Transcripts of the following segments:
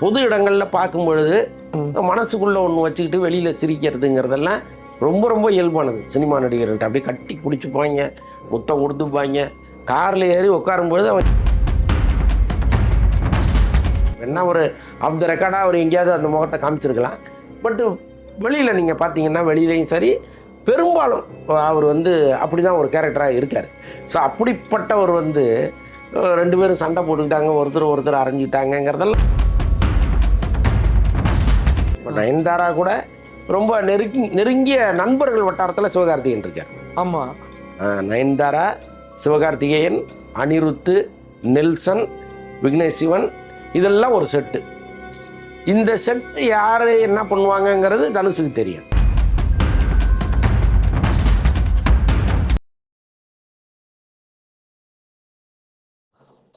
பொது இடங்களில் பார்க்கும் பொழுது. மனசுக்குள்ள ஒன்று வச்சுக்கிட்டு வெளியில் சிரிக்கிறதுங்கிறதெல்லாம் ரொம்ப ரொம்ப இயல்பானது. சினிமா நடிகர்கள்ட்ட அப்படியே கட்டி பிடிச்சிப்பாங்க முத்தம் கொடுத்துப்பாங்க. காரில் ஏறி உட்காரும்பொழுது அவன் என்ன ஒரு ஆஃப் த ரெக்கார்டாக அவர் எங்கேயாவது அந்த முகத்தை காமிச்சிருக்கலாம். பட்டு வெளியில் நீங்கள் பார்த்தீங்கன்னா வெளியிலையும் சரி பெரும்பாலும் அவர் வந்து அப்படி தான் ஒரு கேரக்டராக இருக்கார். ஸோ அப்படிப்பட்டவர் வந்து ரெண்டு பேரும் சண்டை போட்டுக்கிட்டாங்க ஒருத்தர் ஒருத்தர் அரைஞ்சிட்டாங்கங்கிறதெல்லாம் இப்போ நயன்தாரா கூட ரொம்ப நெருங்கி நெருங்கிய நண்பர்கள் வட்டாரத்தில் சிவகார்த்திகேயன் இருக்கார். ஆமா. அஹ், நயன்தாரா சிவகார்த்திகேயன் அனிருத்து நெல்சன் விக்னேஷ் சிவன் இதெல்லாம் ஒரு செட்டு. இந்த செட்டு யார் என்ன பண்ணுவாங்கங்கிறது தனுஷுக்கு தெரியும்.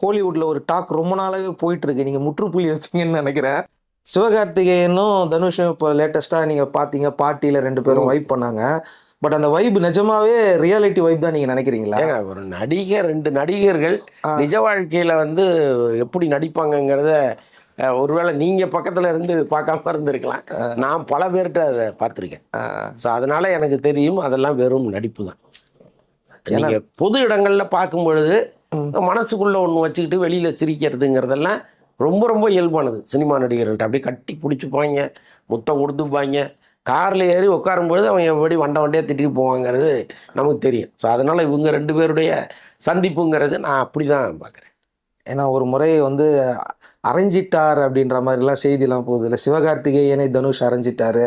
கோலிவுட்ல ஒரு டாக் ரொம்ப நாளாவே போயிட்டு இருக்கு. நீங்க முற்றுப்புள்ளி வைப்பீங்கன்னு நினைக்கிறேன். சிவகார்த்திகேயனும் தனுஷும் இப்போ லேட்டஸ்டா நீங்க பாத்தீங்க பார்ட்டியில ரெண்டு பேரும். வைப் பண்ணாங்க. பட் அந்த வைப் நிஜமாவே ரியாலிட்டி வைப் தான் நீங்க நினைக்கிறீங்களா? ஒரு நடிகர் ரெண்டு நடிகர்கள். நிஜ வாழ்க்கையில வந்து எப்படி நடிப்பாங்கங்கிறத ஒருவேளை நீங்க பக்கத்துல இருந்து பார்க்காம இருந்திருக்கலாம். நான் பல பேர்கிட்ட அதை பார்த்துருக்கேன். ஸோ அதனால எனக்கு தெரியும் அதெல்லாம் வெறும் நடிப்பு தான். நீங்க பொது இடங்கள்ல பார்க்கும் பொழுது. மனசுக்குள்ள ஒன்று வச்சுக்கிட்டு வெளியில சிரிக்கிறதுங்கிறதெல்லாம் ரொம்ப ரொம்ப இயல்பானது. சினிமா நடிகர்கள்ட்ட அப்படியே கட்டி பிடிச்சிப்பாங்க முத்தம் கொடுத்துப்பாங்க காரில் ஏறி உட்காரும்பொழுது அவன் எப்படி வண்ட வண்டியாக திட்டிட்டு போவாங்கிறது நமக்கு தெரியும். ஸோ அதனால் இவங்க ரெண்டு பேருடைய சந்திப்புங்கிறது நான் அப்படி தான் பார்க்குறேன். ஏன்னா ஒரு முறை வந்து அரைஞ்சிட்டார் அப்படின்ற மாதிரிலாம் செய்திலாம் போகுது. இல்லை சிவகார்த்திகேயனை தனுஷ் அரைஞ்சிட்டாரு.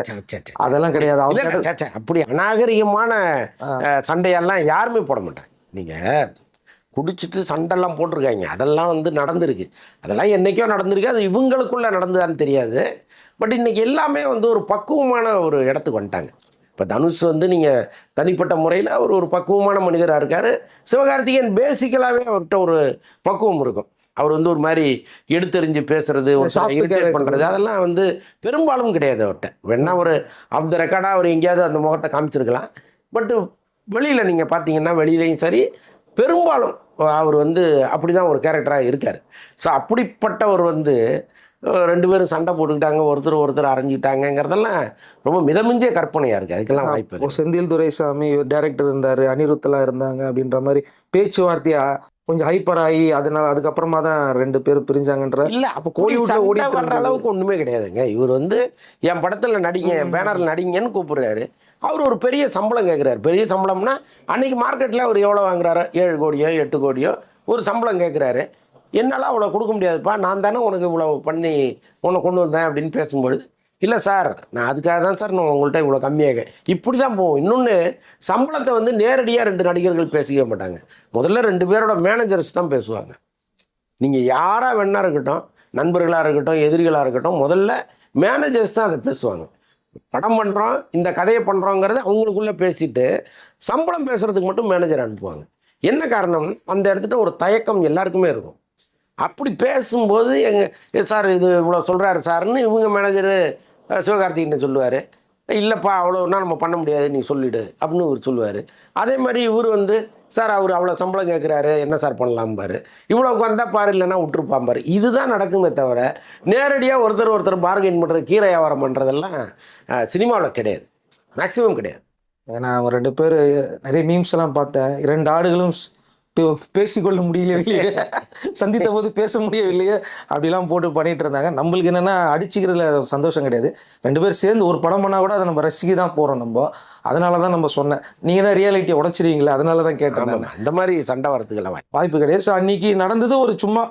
அதெல்லாம் கிடையாது. அவங்க அப்படி அநாகரிகமான சண்டையெல்லாம் யாருமே போட மாட்டாங்க. நீங்கள் குடிச்சிட்டு சண்டைலாம் போட்டிருக்காங்க. அதெல்லாம் வந்து நடந்திருக்கு. அதெல்லாம் என்னைக்கோ நடந்திருக்கு. அது இவங்களுக்குள்ள நடந்ததான்னு தெரியாது. பட் இன்னைக்கு எல்லாமே வந்து ஒரு பக்குவமான ஒரு இடத்துக்கு வந்துட்டாங்க. இப்போ தனுஷ் வந்து நீங்கள் தனிப்பட்ட முறையில் அவர் ஒரு பக்குவமான மனிதராக இருக்கார். சிவகார்த்திகேயன் பேசிக்கலாகவே அவர்கிட்ட ஒரு பக்குவம் இருக்கும். அவர் வந்து ஒரு மாதிரி எடுத்தெறிஞ்சு பேசுறது ஒரு இரிட்டேட். பண்ணுறது அதெல்லாம் வந்து பெரும்பாலும் கிடையாது அவர்கிட்ட. வேணா ஒரு ஆஃப் த ரெக்கார்டாக அவர் எங்கேயாவது அந்த முகத்தை காமிச்சிருக்கலாம். பட்டு வெளியில் நீங்கள் பார்த்தீங்கன்னா வெளியிலையும் சரி பெரும்பாலும் அவர் வந்து அப்படி தான் ஒரு கேரக்டராக இருக்கார். ஸோ அப்படிப்பட்டவர் வந்து ரெண்டு பேரும் சண்டை போட்டுக்கிட்டாங்க ஒருத்தர் ஒருத்தர் அரைஞ்சிட்டாங்கங்கிறதெல்லாம் ரொம்ப மிதமிஞ்சிய கற்பனையாக இருக்குது அதுக்கெல்லாம் வாய்ப்பு செந்தில் துரைசாமி டைரக்டர் இருந்தாரு அனிருத்தெல்லாம் இருந்தாங்க அப்படின்ற மாதிரி பேச்சுவார்த்தையா கொஞ்சம் ஹைப்பர் ஆகி அதனால அதுக்கப்புறமா தான் ரெண்டு பேரும் பிரிஞ்சாங்கன்ற இல்ல அப்போ கோலிவுட்ல ஓடிட்டு வர்ற. அளவுக்கு ஒண்ணுமே கிடையாதுங்க. இவர் வந்து என் படத்துல நடிங்க என் பேனர்ல நடிங்கன்னு கூப்பிடுறாரு. அவர் ஒரு பெரிய சம்பளம் கேட்குறாரு பெரிய சம்பளம்னா அன்னைக்கு மார்க்கெட்ல அவர் எவ்வளோ வாங்குறாரோ? ஏழு கோடியோ எட்டு கோடியோ ஒரு சம்பளம் கேட்குறாரு என்னால் அவ்வளோ கொடுக்க முடியாதுப்பா. நான் தானே உனக்கு இவ்வளோ பண்ணி உன்னை கொண்டு வந்தேன் அப்படின்னு பேசும்பொழுது இல்லை சார் நான் அதுக்காக தான் சார் நான் உங்கள்கிட்ட இவ்வளோ கம்மியாக இப்படி தான் போகும். இன்னொன்று சம்பளத்தை வந்து நேரடியாக ரெண்டு நடிகர்கள் பேசிக்க மாட்டாங்க. முதல்ல ரெண்டு பேரோட மேனேஜர்ஸ் தான் பேசுவாங்க. நீங்கள் யாராக வேணா இருக்கட்டும் நண்பர்களாக இருக்கட்டும் எதிரிகளாக இருக்கட்டும் முதல்ல மேனேஜர்ஸ் தான் அதை பேசுவாங்க. படம் பண்ணுறோம் இந்த கதையை பண்ணுறோங்கிறத அவங்களுக்குள்ளே பேசிட்டு சம்பளம் பேசுகிறதுக்கு மட்டும் மேனேஜர் அனுப்புவாங்க. என்ன காரணம்? அந்த இடத்துல ஒரு தயக்கம் எல்லாருக்குமே இருக்கும். அப்படி பேசும்போது எங்கள் சார் இது இவ்வளோ சொல்கிறாரு சார்னு இவங்க மேனேஜரு சிவகார்த்திகிட்ட சொல்லுவார் இல்லைப்பா அவ்வளோனா நம்ம பண்ண முடியாது நீ சொல்லிவிடு அப்படின்னு இவர் சொல்லுவார். அதே மாதிரி இவர் வந்து சார் அவர் அவ்வளோ சம்பளம் கேட்குறாரு என்ன சார் பண்ணலாம் பாரு இவ்வளோக்கு வந்தால் பாரு இல்லைன்னா விட்டுருப்பான் பாரு இதுதான் நடக்குமே தவிர நேரடியாக ஒருத்தர் ஒருத்தர் பார்கெயின் பண்ணுறது கீரை வியாபாரம் பண்ணுறதெல்லாம் சினிமாவில் கிடையாது. மேக்ஸிமம் கிடையாது. நான் ஒரு ரெண்டு பேர் நிறைய மீம்ஸ் எல்லாம் பார்த்தேன். இரண்டு ஆடுகளும் பேசிக்கொள்ள முடியலையே சந்தித்த போது பேச முடியவில்லையே. அப்படிலாம் போட்டு பண்ணிட்டு இருந்தாங்க. நம்மளுக்கு என்னன்னா அடிச்சுக்கிறதுல சந்தோஷம் கிடையாது. ரெண்டு பேர் சேர்ந்து ஒரு படம் பண்ணா கூட அதை நம்ம ரசிக்க தான் போறோம் நம்ம. அதனால தான் நம்ம சொன்னேன். நீங்க தான் ரியாலிட்டியை உடைச்சிருவீங்களா அதனால தான் கேட்டேன் அந்த மாதிரி சண்டை வரத்துக்கெல்லாம் வாய்ப்பு வாய்ப்பு கிடையாது. ஸோ அன்னைக்கு நடந்தது ஒரு சும்மா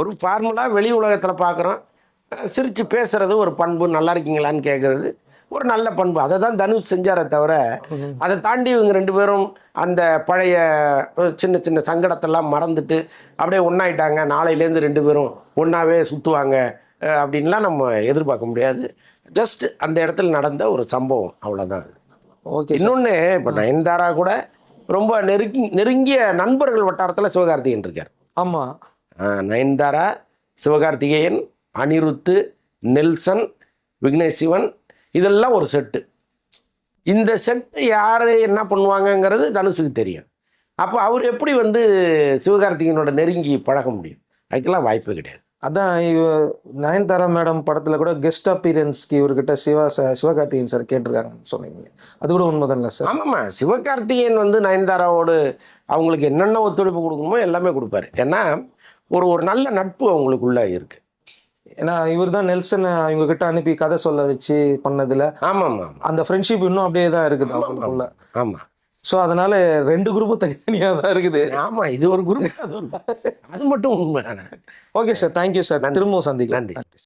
ஒரு ஃபார்முலா வெளி உலகத்தில் பார்க்குறோம் சிரித்து பேசுறது ஒரு பண்பு. நல்லா இருக்கீங்களான்னு கேட்குறது ஒரு நல்ல பண்பு. அதை தான் தனுஷ் செஞ்சாரே தவிர அதை தாண்டி இவங்க ரெண்டு பேரும் அந்த பழைய சின்ன சின்ன சங்கடத்தெல்லாம் மறந்துட்டு அப்படியே ஒன்றாயிட்டாங்க நாளையிலேருந்து ரெண்டு பேரும் ஒன்றாவே சுற்றுவாங்க அப்படின்லாம் நம்ம எதிர்பார்க்க முடியாது. ஜஸ்ட் அந்த இடத்துல நடந்த ஒரு சம்பவம். அவ்வளோதான் அது. ஓகே இன்னொன்று இப்போ நயன்தாரா கூட ரொம்ப நெருங்கி நெருங்கிய நண்பர்கள் வட்டாரத்தில் சிவகார்த்திகேயன் இருக்கார். ஆமா. ஆஹ் நயன்தாரா சிவகார்த்திகேயன் அனிருத்து நெல்சன் விக்னேஷ் சிவன் இதெல்லாம் ஒரு செட்டு. இந்த செட்டு யார் என்ன பண்ணுவாங்கங்கிறது தனுஷுக்கு தெரியும். அப்போ அவர் எப்படி வந்து சிவகார்த்திகேயனோட நெருங்கி பழக முடியும்? அதுக்கெல்லாம் வாய்ப்பு கிடையாது. அதான் நயன்தாரா மேடம் படத்துல கூட கெஸ்ட் அப்பியரன்ஸ்க்கு இவர்கிட்ட சிவா சிவகார்த்திகேயன் சார் கேட்டிருக்காங்கன்னு சொன்னீங்க. அது கூட உண்மைதான்ல சார்? ஆமாம்மா. சிவகார்த்திகேயன் வந்து நயன்தாராவோடு அவங்களுக்கு என்னென்ன ஒத்துழைப்பு கொடுக்கணுமோ எல்லாமே கொடுப்பாரு. ஏன்னா ஒரு ஒரு நல்ல நட்பு அவங்களுக்குள்ள இருக்கு. ஏன்னா இவர் தான் நெல்சன் இவங்க கிட்ட அனுப்பி கதை சொல்ல வச்சு பண்ணதுல. ஆமாம் ஆமாம் அந்த ஃப்ரெண்ட்ஷிப் இன்னும் அப்படியே தான் இருக்குது அவங்களுக்குள்ள. ஆமாம் ஸோ அதனால ரெண்டு குரூப்பும் தனித்தனியாக தான் இருக்குது. ஆமாம் இது ஒரு குரூப் அது மட்டும் உண்மை ஓகே சார் தேங்க்யூ சார் திரும்பவும் சந்திக்கலாம். நன்றி.